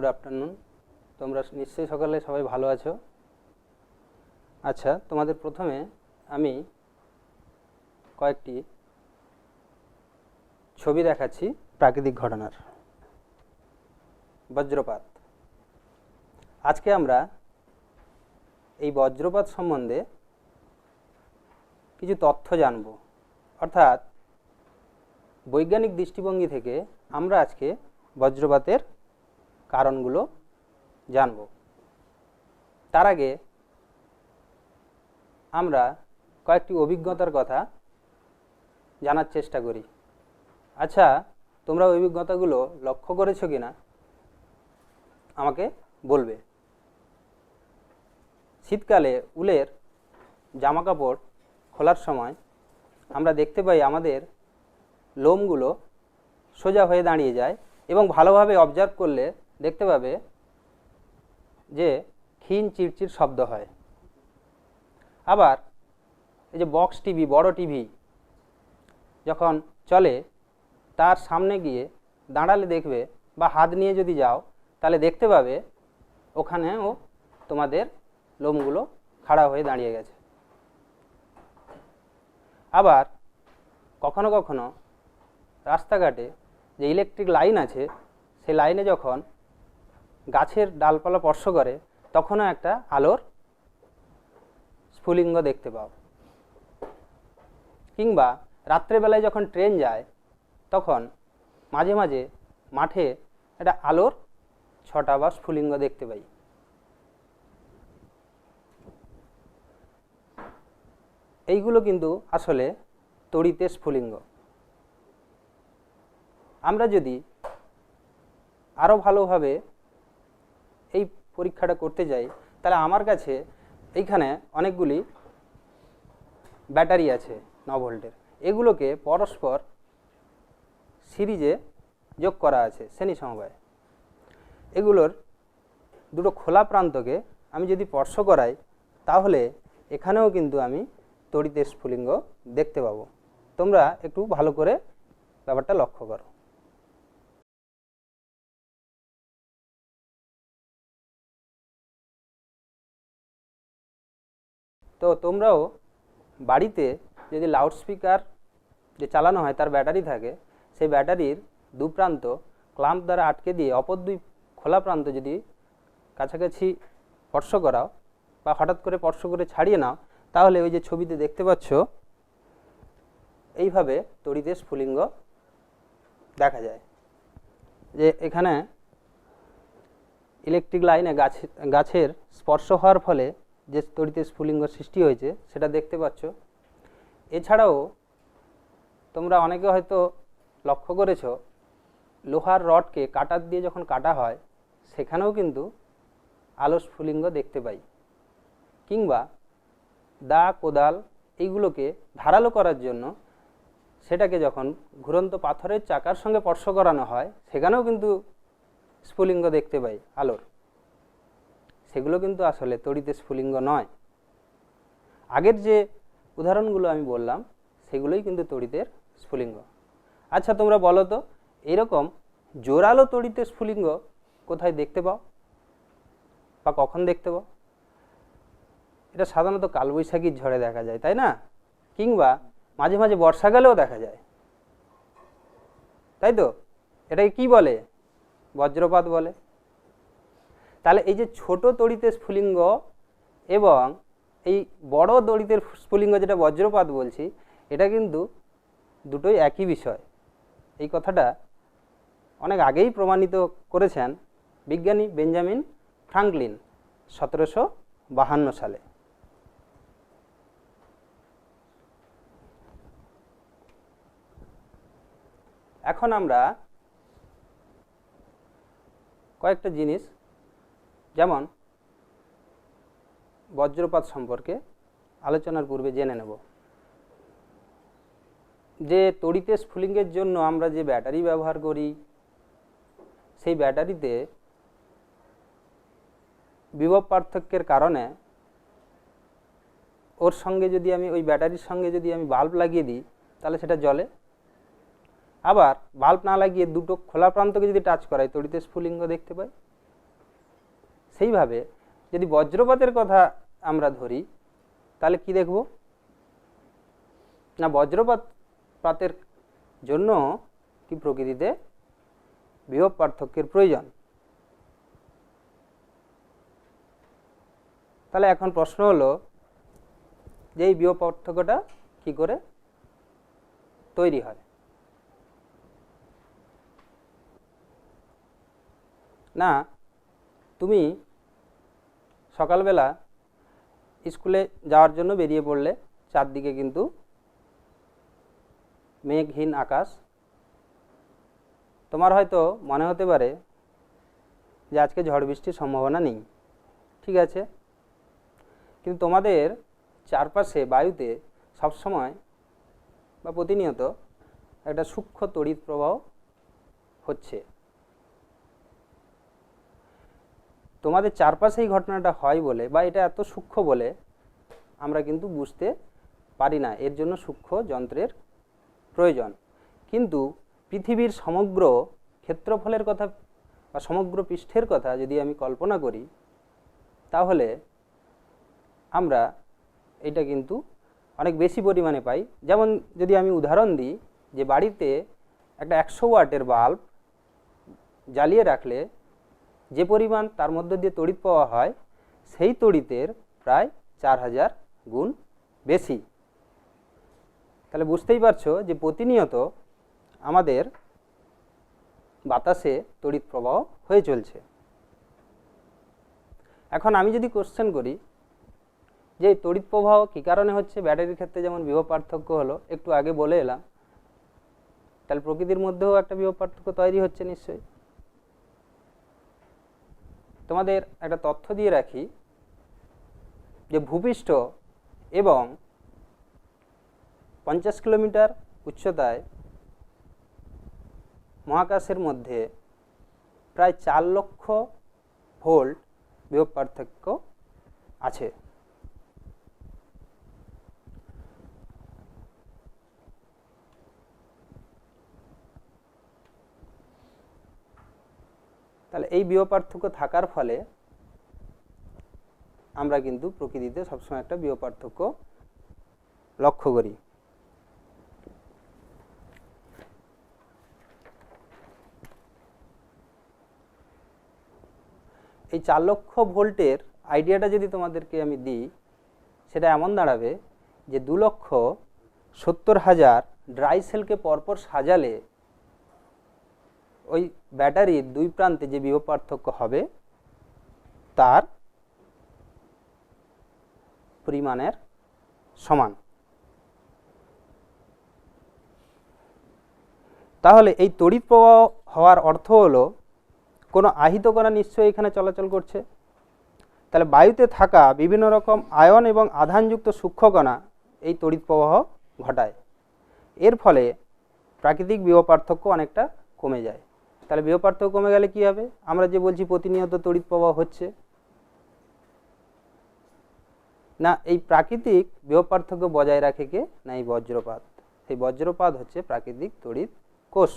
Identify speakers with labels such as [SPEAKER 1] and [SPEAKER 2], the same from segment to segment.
[SPEAKER 1] Good afternoon. তোমরা নিশ্চয়ই সকালে সবাই ভালো আছো। আচ্ছা তোমাদের প্রথমে আমি কয়েকটি ছবি দেখাচ্ছি প্রাকৃতিক ঘটনার। বজ্রপাত। আজকে আমরা এই বজ্রপাত সম্বন্ধে কিছু তথ্য জানব। অর্থাৎ বৈজ্ঞানিক দৃষ্টিভঙ্গি থেকে আমরা আজকে বজ্রপাতের কারণগুলো জানব। তার আগে আমরা কয়েকটি অভিজ্ঞতার কথা জানার চেষ্টা করি। আচ্ছা তোমরা অভিজ্ঞতাগুলো লক্ষ্য করেছ কি না আমাকে বলবে। শীতকালে উলের জামাকাপড় খোলার সময় আমরা দেখতে পাই আমাদের লোমগুলো সোজা হয়ে দাঁড়িয়ে যায় এবং ভালোভাবে অবজার্ভ করলে দেখতে পাবে যে ক্ষীণ চিরচির শব্দ হয়। আবার এই যে বক্স টিভি বড় টিভি যখন চলে, তার সামনে গিয়ে দাঁড়ালে দেখবে বা হাত নিয়ে যদি যাও, তাহলে দেখতে পাবে ওখানেও তোমাদের লোমগুলো খাড়া হয়ে দাঁড়িয়ে গেছে। আবার কখনো কখনো রাস্তাঘাটে যে ইলেকট্রিক লাইন আছে, সেই লাইনে যখন গাছের ডালপালা স্পর্শ করে, তখনও একটা আলোর স্ফুলিঙ্গ দেখতে পাও। কিংবা রাত্রেবেলায় যখন ট্রেন যায়, তখন মাঝে মাঝে মাঠে একটা আলোর ছটা বা স্ফুলিঙ্গ দেখতে পাই। এইগুলো কিন্তু আসলে তড়িতে স্ফুলিঙ্গ। আমরা যদি আরও ভালোভাবে এই পরীক্ষাটা করতে যাই, তাহলে আমার কাছে এইখানে অনেকগুলি ব্যাটারি আছে ন ভোল্টের এগুলোকে পরস্পর সিরিজে যোগ করা আছে শ্রেণি সমবায়। এগুলোর দুটো খোলা প্রান্তকে আমি যদি স্পর্শ করাই, তাহলে এখানেও কিন্তু আমি তড়িতের স্ফুলিঙ্গ দেখতে পাবো। তোমরা একটু ভালো করে ব্যাপারটা লক্ষ্য করো। তো তোমরাও বাড়িতে যদি লাউডস্পিকার যে চালানো হয়, তার ব্যাটারি থাকে, সেই ব্যাটারির দু প্রান্ত ক্লাম্প দ্বারা আটকে দিয়ে অপর দুই খোলা প্রান্ত যদি কাছাকাছি স্পর্শ করাও বা হঠাৎ করে স্পর্শ করে ছাড়িয়ে নাও, তাহলে ওই যে ছবিতে দেখতে পাচ্ছ, এইভাবে তড়িতে স্ফুলিঙ্গ দেখা যায়। যে এখানে ইলেকট্রিক লাইনে গাছ, গাছের স্পর্শ হওয়ার ফলে যে তড়িতের স্ফুলিঙ্গ সৃষ্টি হয়েছে, সেটা দেখতে পাচ্ছ। এছাড়াও তোমরা অনেকে হয়তো লক্ষ্য করেছ, লোহার রডকে কাটার দিয়ে যখন কাটা হয়, সেখানেও কিন্তু আলো স্ফুলিঙ্গ দেখতে পাই। কিংবা দা, কোদাল এইগুলোকে ধারালো করার জন্য সেটাকে যখন ঘুরন্ত পাথরের চাকার সঙ্গে স্পর্শ করানো হয়, সেখানেও কিন্তু স্ফুলিঙ্গ দেখতে পাই আলোর। সেগুলো কিন্তু আসলে তড়িতে স্ফুলিঙ্গ নয়। আগের যে উদাহরণগুলো আমি বললাম, সেগুলোই কিন্তু তড়িতের স্ফুলিঙ্গ। আচ্ছা তোমরা বলো তো, এরকম জোরালো তড়িতে স্ফুলিঙ্গ কোথায় দেখতে পাও? বা কখন দেখতে পাও? এটা সাধারণত কালবৈশাখীর ঝড়ে দেখা যায়, তাই না? কিংবা মাঝে মাঝে বর্ষাকালেও দেখা যায়। তাই তো? এটাকে কি বলে? বজ্রপাত বলে। তাহলে এই যে ছোট তড়িতে স্ফুলিঙ্গ এবং এই বড় তড়িতের স্ফুলিঙ্গ যেটা বজ্রপাত বলছি, এটা কিন্তু দুটোই একই বিষয়। এই কথাটা অনেক আগেই প্রমাণিত করেছেন বিজ্ঞানী বেঞ্জামিন ফ্রাঙ্কলিন সতেরোশো বাহান্ন সালে। এখন আমরা কয়েকটা জিনিস যেমন, বজ্রপাত সম্পর্কে আলোচনার পূর্বে জেনে নেব। যে তড়িতে স্ফুলিঙ্গের জন্য আমরা যে ব্যাটারি ব্যবহার করি, সেই ব্যাটারিতে বিভব পার্থক্যের কারণে ওর সঙ্গে যদি আমি, ওই ব্যাটারির সঙ্গে যদি আমি বাল্ব লাগিয়ে দিই, তাহলে সেটা জলে আবার বাল্ব না লাগিয়ে দুটো খোলা প্রান্তকে যদি টাচ করাই, তড়িতে স্ফুলিঙ্গ দেখতে পাই। সেইভাবে যদি বজ্রপাতের কথা আমরা ধরি, তাহলে কি দেখব? না, বজ্রপাত পাতের জন্য কি প্রকৃতিতে বিভব পার্থক্যের প্রয়োজন? তাহলে এখন প্রশ্ন হলো, যে এই বিভব পার্থক্যটা কি করে তৈরি হয়? না, তুমি সকালবেলা স্কুলে যাওয়ার জন্য বেরিয়ে পড়লে চারদিকে কিন্তু মেঘহীন আকাশ। তোমার হয়তো মনে হতে পারে যে আজকে ঝড় বৃষ্টির সম্ভাবনা নেই, ঠিক আছে? কিন্তু তোমাদের চারপাশে বায়ুতে সবসময় বা প্রতিনিয়ত একটা সূক্ষ্ম তড়িৎ প্রবাহ হচ্ছে। তোমাদের চারপাশে এই ঘটনাটা হয় বলে বা এটা এত সূক্ষ্ম বলে আমরা কিন্তু বুঝতে পারি না। এর জন্য সূক্ষ্ম যন্ত্রের প্রয়োজন। কিন্তু পৃথিবীর সমগ্র ক্ষেত্রফলের কথা বা সমগ্র পৃষ্ঠের কথা যদি আমি কল্পনা করি, তাহলে আমরা এটা কিন্তু অনেক বেশি পরিমাণে পাই। যেমন যদি আমি উদাহরণ দিই যে বাড়িতে একটা একশো ওয়াটের বাল্ব জ্বালিয়ে রাখলে যে পরিমাণ তার মধ্য দিয়ে তড়িৎ পাওয়া হয়, সেই তড়িতের প্রায় চার হাজার গুণ বেশি। তাহলে বুঝতেই পারছ যে প্রতিনিয়ত আমাদের বাতাসে তড়িৎ প্রবাহ হয়ে চলছে। এখন আমি যদি কোশ্চেন করি যে তড়িৎ প্রবাহ কী কারণে হচ্ছে? ব্যাটারির ক্ষেত্রে যেমন বিভব পার্থক্য হলো, একটু আগে বলে এলাম। তাহলে প্রকৃতির মধ্যেও একটা বিভব পার্থক্য তৈরি হচ্ছে নিশ্চয়ই। তোমাদের একটা তথ্য দিয়ে রাখি যে ভূপৃষ্ঠ এবং পঞ্চাশ কিলোমিটার উচ্চতায় মহাকাশের মধ্যে প্রায় চার লক্ষ ভোল্ট বিভব পার্থক্য আছে। তাহলে এই বিভব পার্থক্য থাকার ফলে আমরা কিন্তু প্রকৃতিতে সবসময় একটা বিভব পার্থক্য লক্ষ্য করি। এই চার লক্ষ ভোল্টের আইডিয়াটা যদি তোমাদেরকে আমি দিই, সেটা এমন দাঁড়াবে যে দু লক্ষ সত্তর হাজার ড্রাই সেলকে পরপর সাজালে ওই ব্যাটারির দুই প্রান্তে যে বিভব পার্থক্য হবে, তার পরিমাণের সমান। তাহলে এই তড়িৎ প্রবাহ হওয়ার অর্থ হলো, কোনো আহিত কণা নিশ্চয়ই এখানে চলাচল করছে। তাহলে বায়ুতে থাকা বিভিন্ন রকম আয়ন এবং আধানযুক্ত সূক্ষ্মকণা এই তড়িৎ প্রবাহ ঘটায়। এর ফলে প্রাকৃতিক বিভব পার্থক্য অনেকটা কমে যায়। তাহলে বিভব পার্থক্য কমে গেলে কি হবে? আমরা যে বলছি প্রতিনিয়ত তড়িৎ প্রবাহ হচ্ছে। না, এই প্রাকৃতিক বিভব পার্থক্য বজায় রাখে কে? না, এই বজ্রপাত। এই বজ্রপাত হচ্ছে প্রাকৃতিক তড়িৎ কোষ।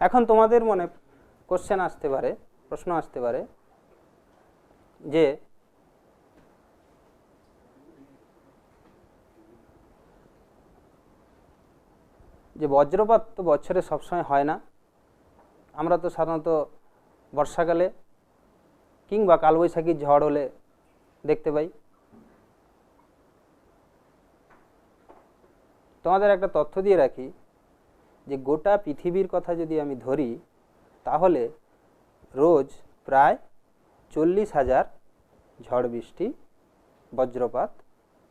[SPEAKER 1] এখন তোমাদের মনে কোশ্চেন আসতে পারে, প্রশ্ন আসতে পারে যে যে বজ্রপাত তো বছরে সবসময় হয় না। আমরা তো সাধারণত বর্ষাকালে কিংবা কালবৈশাখীর ঝড় হলে দেখতে পাই। তোমাদের একটা তথ্য দিয়ে রাখি যে গোটা পৃথিবীর কথা যদি আমি ধরি, তাহলে রোজ প্রায় চল্লিশ হাজার ঝড় বৃষ্টি, বজ্রপাত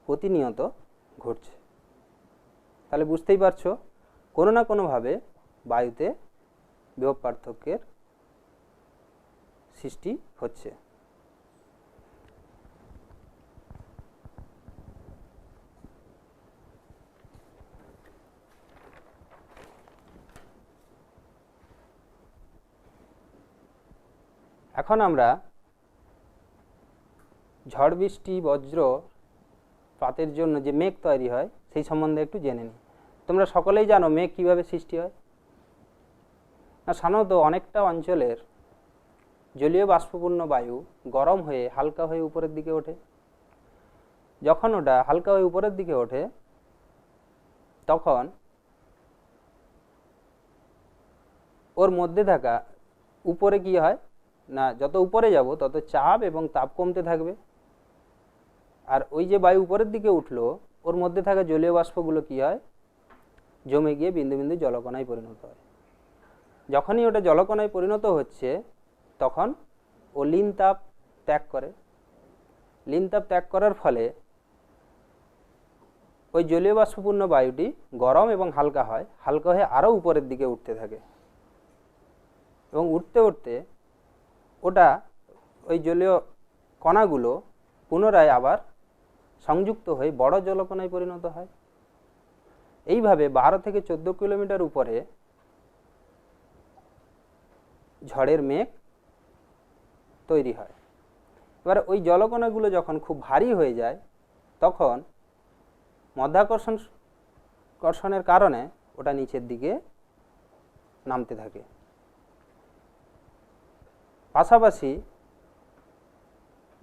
[SPEAKER 1] প্রতিনিয়ত ঘটছে। তাহলে বুঝতেই পারছ, কোনো না কোনোভাবে বায়ুতে বিভব পার্থক্যের সৃষ্টি হচ্ছে। এখন আমরা ঝড় বৃষ্টি, বজ্র পাতের জন্য যে মেঘ তৈরি হয়, সেই সম্বন্ধে একটু জেনে নিই। তোমরা সকলেই জানো মেঘ কীভাবে সৃষ্টি হয়? সাধারণত অনেকটা অঞ্চলের জলীয় বাষ্পপূর্ণ বায়ু গরম হয়ে হালকা হয়ে উপরের দিকে ওঠে। যখন ওটা হালকা হয়ে উপরের দিকে ওঠে, তখন ওর মধ্যে থাকা উপরে কি হয়? না, যত উপরে যাব, তত চাপ এবং তাপ কমতে থাকবে। আর ওই যে বায়ু উপরের দিকে উঠল, ওর মধ্যে থাকা জলীয় বাষ্পগুলো কি হয়? জমে গিয়ে বিন্দু বিন্দু জলকণায় পরিণত হয়। যখনই ওটা জলকণায় পরিণত হচ্ছে, তখন ও লিন তাপ ত্যাগ করে। লিন তাপ ত্যাগ করার ফলে ওই জলীয় বাষ্পপূর্ণ বায়ুটি গরম এবং হালকা হয়, হালকা হয়ে আরও উপরের দিকে উঠতে থাকে। এবং উঠতে উঠতে ওটা ওই জলীয় কণাগুলো পুনরায় আবার সংযুক্ত হয়ে বড় জলকণায় পরিণত হয়। এইভাবে বারো থেকে চোদ্দ কিলোমিটার উপরে ঝড়ের মেঘ তৈরি হয়। এবার ওই জলকণাগুলো যখন খুব ভারী হয়ে যায়, তখন মধ্যাকর্ষণ কর্ষণের কারণে ওটা নিচের দিকে নামতে থাকে। পাশাপাশি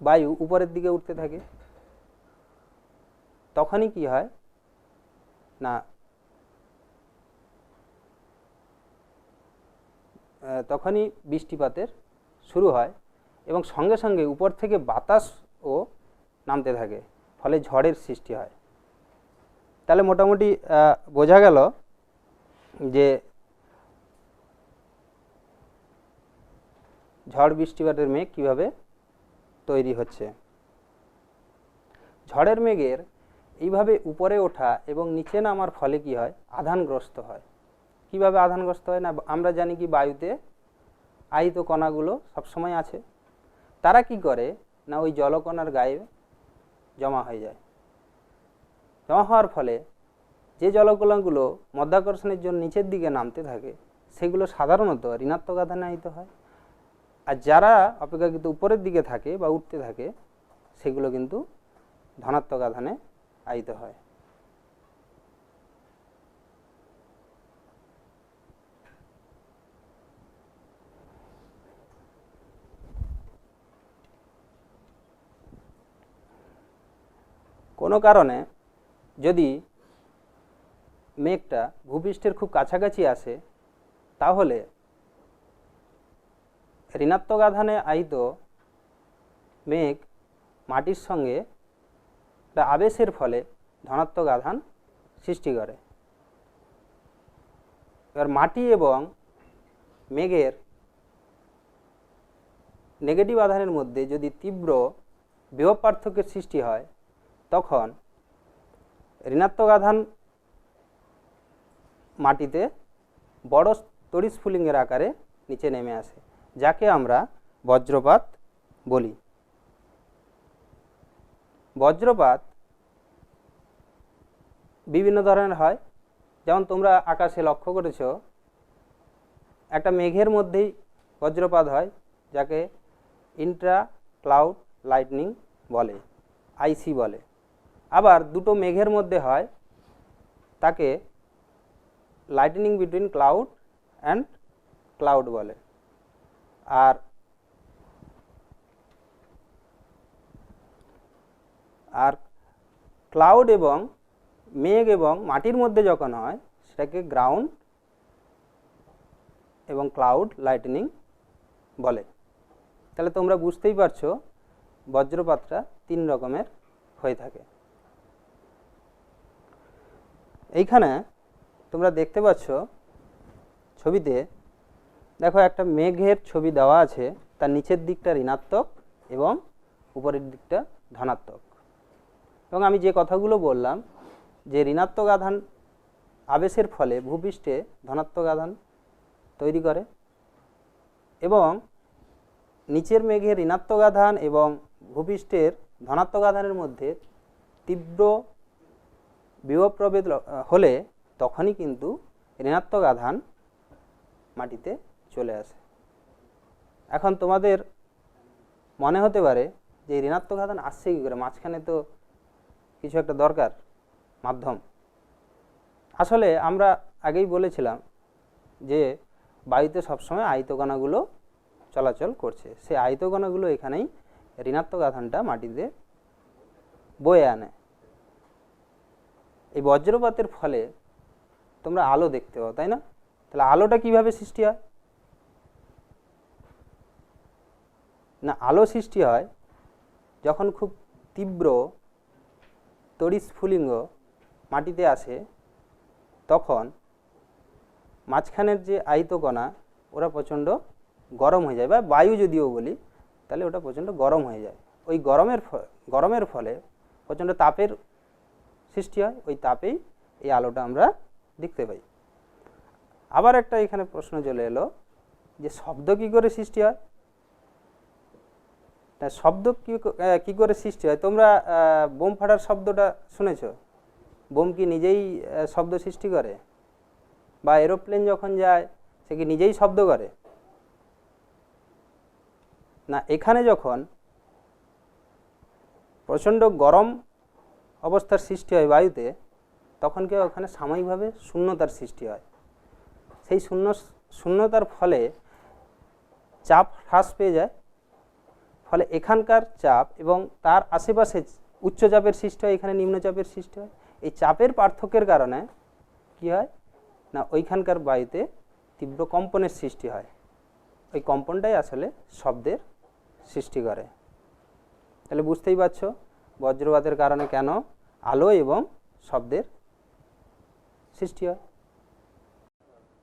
[SPEAKER 1] বায়ু উপরের দিকে উঠতে থাকে। তখনই কি হয়? না তখনই বৃষ্টিপাতের শুরু হয় এবং সঙ্গে সঙ্গে উপর থেকে বাতাসও নামতে থাকে, ফলে ঝড়ের সৃষ্টি হয়। তাহলে মোটামুটি বোঝা গেল যে ঝড় বৃষ্টিপাতের মেঘ কীভাবে তৈরি হচ্ছে। ঝড়ের মেঘের এইভাবে উপরে ওঠা এবং নিচে নামার ফলে কি হয়? আধানগ্রস্ত হয়। কীভাবে আধানগ্রস্ত হয় না, আমরা জানি কি বায়ুতে আহিত কণাগুলো সবসময় আছে। তারা কি করে? না ওই জলকণার গায়ে জমা হয়ে যায়। জমা হওয়ার ফলে যে জলকণাগুলো মধ্যাকর্ষণের জন্য নিচের দিকে নামতে থাকে, সেগুলো সাধারণত ঋণাত্মক আধানে আহিত হয়। আর যারা অপেক্ষাকৃত উপরের দিকে থাকে বা উঠতে থাকে, সেগুলো কিন্তু ধনাত্মক আধানে আহিত হয়। কোনো কারণে যদি মেঘটা ভূপৃষ্ঠের খুব কাছাকাছি আসে, তাহলে ঋণাত্মক আধানে আহিত মেঘ মাটির সঙ্গে আবেশের ফলে ধনাত্মক আধান সৃষ্টি করে। এবার মাটি এবং মেঘের নেগেটিভ আধানের মধ্যে যদি তীব্র বিভব পার্থক্যের সৃষ্টি হয় তখন ঋণাত্মক আধান মাটিতে বড় তড়িৎস্ফুলিঙ্গের আকারে নিচে নেমে আসে, যাকে আমরা বজ্রপাত বলি। বজ্রপাত বিভিন্ন ধরনের হয়। যেমন তোমরা আকাশে লক্ষ্য করেছ, একটা মেঘের মধ্যেই বজ্রপাত হয়, যাকে ইন্ট্রা ক্লাউড লাইটনিং বলে, আইসি বলে। আবার দুটো মেঘের মধ্যে হয়, তাকে lightning between cloud and cloud বলে। আর আর ক্লাউড এবং মেঘ এবং মাটির মধ্যে যখন হয়, সেটাকে গ্রাউন্ড এবং ক্লাউড লাইটনিং বলে। তাহলে তোমরা বুঝতেই পারছ, বজ্রপাতটা তিন রকমের হয়ে থাকে। এইখানে তোমরা দেখতে পাচ্ছ ছবিতে, দেখো একটা মেঘের ছবি দেওয়া আছে, তার নিচের দিকটা ঋণাত্মক এবং উপরের দিকটা ধনাত্মক। এবং আমি যে কথাগুলো বললাম, যে ঋণাত্মক আধান আবেশের ফলে ভূপৃষ্ঠে ধনাত্মক আধান তৈরি করে এবং নিচের মেঘের ঋণাত্মক আধান এবং ভূপৃষ্ঠের ধনাত্মক আধানের মধ্যে তীব্র বিভব প্রভেদ হলে তখনই কিন্তু ঋণাত্মক আধান মাটিতে চলে আসে। এখন তোমাদের মনে হতে পারে যে ঋণাত্মক আধান আসছে কী করে? মাঝখানে তো কিছু একটা দরকার, মাধ্যম। আসলে আমরা আগেই বলেছিলাম যে বায়ুতে সবসময় আয়তকণাগুলো চলাচল করছে। সেই আয়তকণাগুলো এখানেই ঋণাত্মক আধানটা মাটিতে বয়ে আনে। এই বজ্রপাতের ফলে তোমরা আলো দেখতে পাও, তাই না? তাহলে আলোটা কীভাবে সৃষ্টি হয়? না, আলো সৃষ্টি হয় যখন খুব তীব্র তড়িৎ স্ফুলিঙ্গ মাটিতে আসে, তখন মাঝখানের যে আয়তকণা ওরা প্রচণ্ড গরম হয়ে যায়, বা বায়ু যদিও বলি, তাহলে ওটা প্রচণ্ড গরম হয়ে যায়। ওই গরমের গরমের ফলে প্রচণ্ড তাপের সৃষ্টি হয়, ওই তাপেই এই আলোটা আমরা দেখতে পাই। আবার একটা এখানে প্রশ্ন চলে এলো যে শব্দ কি করে সৃষ্টি হয়? তা শব্দ কি ক- করে সৃষ্টি হয়? তোমরা বোম ফাটার শব্দটা শুনেছো? বোম কি নিজেই শব্দ সৃষ্টি করে? বা এরোপ্লেন যখন যায়, সে কি নিজেই শব্দ করে? না, এখানে যখন প্রচণ্ড গরম অবস্থার সৃষ্টি হয় বায়ুতে, তখন কেউ ওখানে সাময়িকভাবে শূন্যতার সৃষ্টি হয়? সেই শূন্য, শূন্যতার ফলে চাপ হ্রাস পেয়ে যায়। ফলে এখানকার চাপ এবং তার আশেপাশে উচ্চ চাপের সৃষ্টি হয়, এখানে নিম্নচাপের সৃষ্টি হয়। এই চাপের পার্থক্যের কারণে কি হয়? না, ওইখানকার বায়ুতে তীব্র কম্পনের সৃষ্টি হয়। ওই কম্পনটাই আসলে শব্দের সৃষ্টি করে। তাহলে বুঝতেই পারছ বজ্রপাতের কারণে কেন আলো এবং শব্দের সৃষ্টি হয়।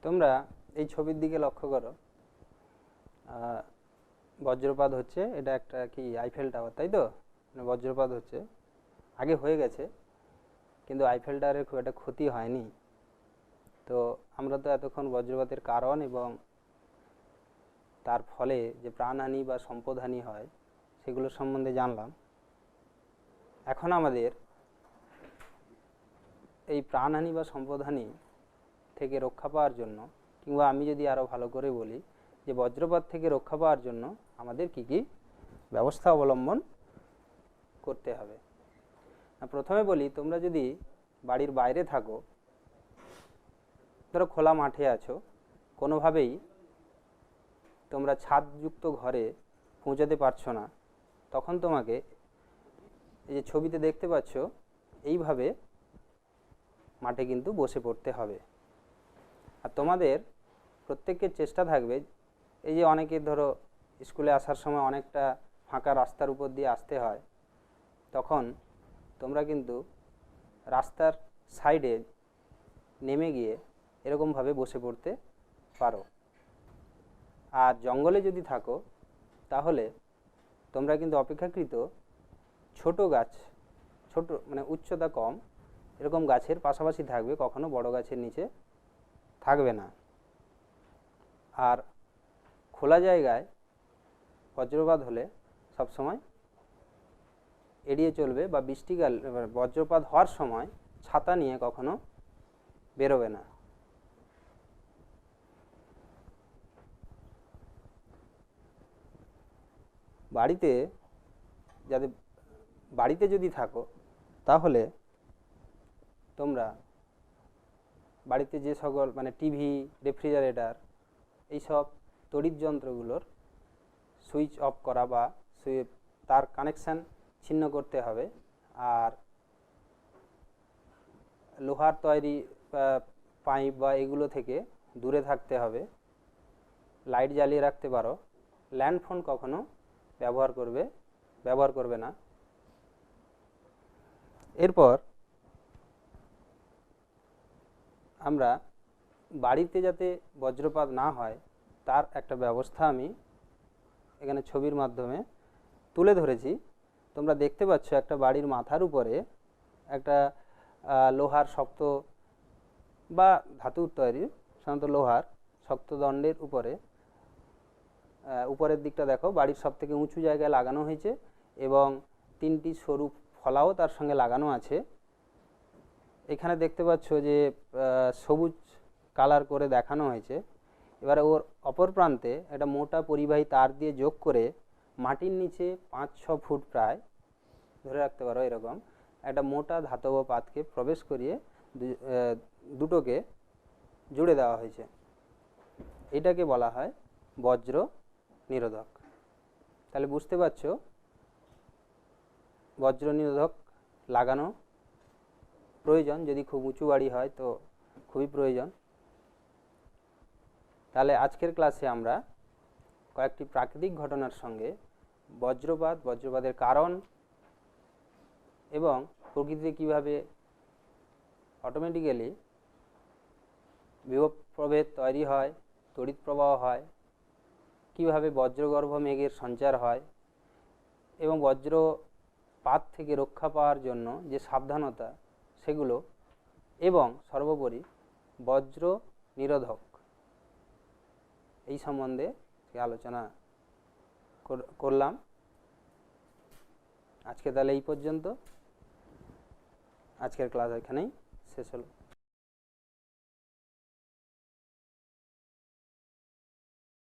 [SPEAKER 1] তোমরা এই ছবির দিকে লক্ষ্য করো। বজ্রপাত হচ্ছে, এটা একটা কি আইফেল টাওয়ার তাই তো? মানে বজ্রপাত হচ্ছে। আগে হয়ে গেছে, কিন্তু আইফেল টাওয়ারের খুব একটা ক্ষতি হয়নি। তো আমরা তো এতক্ষণ বজ্রপাতের কারণ এবং তার ফলে যে প্রাণহানি বা সম্পদহানি হয়, সেগুলো সম্বন্ধে জানলাম। এখন আমাদের এই প্রাণহানি বা সম্পদহানি থেকে রক্ষা পাওয়ার জন্য, কিংবা আমি যদি আরও ভালো করে বলি যে বজ্রপাত থেকে রক্ষা পাওয়ার জন্য আমাদের কি কি ব্যবস্থা অবলম্বন করতে হবে। প্রথমে বলি, তোমরা যদি বাড়ির বাইরে থাকো, ধরো খোলা মাঠে আছো, কোনোভাবেই তোমরা ছাদযুক্ত ঘরে পৌঁছাতে পারছ না, তখন তোমাকে এই যে ছবিতে দেখতে পাচ্ছ, এইভাবে মাঠে কিন্তু বসে পড়তে হবে। আর তোমাদের প্রত্যেকের চেষ্টা থাকবে, এই যে অনেকে ধরো স্কুলে আসার সময় অনেকটা ফাঁকা রাস্তার উপর দিয়ে আসতে হয়, তখন তোমরা কিন্তু রাস্তার সাইডে নেমে গিয়ে এরকমভাবে বসে পড়তে পারো। আর জঙ্গলে যদি থাকো, তাহলে তোমরা কিন্তু অপেক্ষাকৃত ছোট গাছ, ছোট মানে উচ্চতা কম এরকম গাছের পাশাপাশি থাকবে, কখনো বড় গাছের নিচে থাকবে না। আর খোলা জায়গায় বজ্রপাত হলে সবসময় এড়িয়ে চলবে বা বৃষ্টিকাল, বজ্রপাত হওয়ার সময় ছাতা নিয়ে কখনো বেরোবে না। বাড়িতে যাদের বাড়িতে যদি থাকো, তাহলে তোমরা বাড়িতে যে সকল মানে টিভি, রেফ্রিজারেটর, এইসব তড়িৎ যন্ত্রগুলোর সুইচ অফ করা বা সুই- তার কানেকশান ছিন্ন করতে হবে। আর লোহার তৈরি পাইপ বা এগুলো থেকে দূরে থাকতে হবে। লাইট জ্বালিয়ে রাখতে পারো। ল্যান্ড ফোন কখনো ব্যবহার করবে ব্যবহার করবে না। এরপর আমরা বাড়িতে যাতে বজ্রপাত না হয়, তার একটা ব্যবস্থা আমি এখানে ছবির মাধ্যমে তুলে ধরেছি। তোমরা দেখতে পাচ্ছ একটা বাড়ির মাথার উপরে একটা লোহার শক্ত বা ধাতুর তৈরি সাধারণত লোহার শক্ত দণ্ডের উপরে উপরের দিকটা দেখো, বাড়ির সব থেকে উঁচু জায়গায় লাগানো হয়েছে এবং তিনটি সরু ফলাও তার সঙ্গে লাগানো আছে। এখানে দেখতে পাচ্ছ যে সবুজ কালার করে দেখানো হয়েছে। এবারে ওর অপর প্রান্তে একটা মোটা পরিবাহী তার দিয়ে যোগ করে মাটির নিচে পাঁচ ছ ফুট প্রায়, ধরে রাখতে পারো এরকম, একটা মোটা ধাতব পাতকে প্রবেশ করিয়ে দুটোকে জুড়ে দেওয়া হয়েছে। এটাকে বলা হয় বজ্র নিরোধক। তাহলে বুঝতে পারছ বজ্র নিরোধক লাগানো প্রয়োজন, যদি খুব উঁচু বাড়ি হয় তো খুবই প্রয়োজন। তাহলে আজকের ক্লাসে আমরা কয়েকটি প্রাকৃতিক ঘটনার সঙ্গে বজ্রপাত, বজ্রপাতের কারণ এবং প্রকৃতিতে কীভাবে অটোমেটিক্যালি বিভব প্রভেদ তৈরি হয়, তড়িৎ প্রবাহ হয়, কীভাবে বজ্রগর্ভ মেঘের সঞ্চার হয় এবং বজ্রপাত থেকে রক্ষা পাওয়ার জন্য যে সাবধানতা সেগুলো এবং সর্বোপরি বজ্র নিরোধক। এই সম্বন্ধে আলোচনা কর- করলাম। আজকে তাহলে এই পর্যন্ত। আজকের ক্লাস এখানেই শেষ হলো।